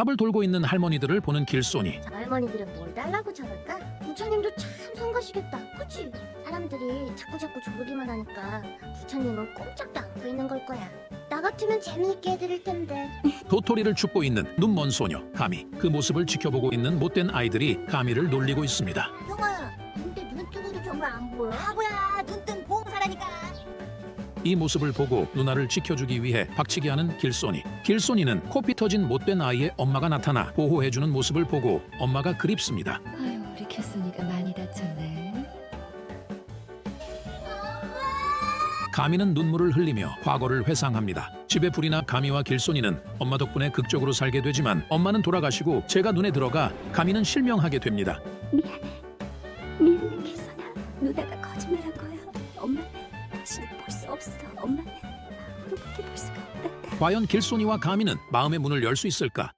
탑을 돌고 있는 할머니들을 보는 저 할머니들은 뭘 달라고 저럴까? 부처님도 참 성가시겠다. 그치? 사람들이 자꾸자꾸 조르기만 하니까 부처님은 꼼짝도 않고 있는 걸 거야. 나 같으면 재미있게 해드릴 텐데. 도토리를 줍고 있는 눈먼 소녀 가미 그 모습을 지켜보고 있는 못된 아이들이 가미를 놀리고 있습니다. 형아, 근데 눈 뜨고도 정말 안 보여? 바보야, 눈뜬. 이 모습을 보고 누나를 지켜주기 위해 박치기 하는 길소니 길소니는 코피 터진 못된 아이의 엄마가 나타나 보호해주는 모습을 보고 엄마가 그립습니다. 아유 우리 캐소니가 많이 다쳤네. 가미는 눈물을 흘리며 과거를 회상합니다. 집에 불이 나 가미와 길소니는 엄마 덕분에 극적으로 살게 되지만 엄마는 돌아가시고 제가 눈에 들어가 가미는 실명하게 됩니다. 미안해 캐소나. 누나가 거짓말한 거야. 엄마는 다시는 볼 수 없어. 엄마는 볼 수가 없단다. 과연 길소니와 가미는 마음의 문을 열 수 있을까?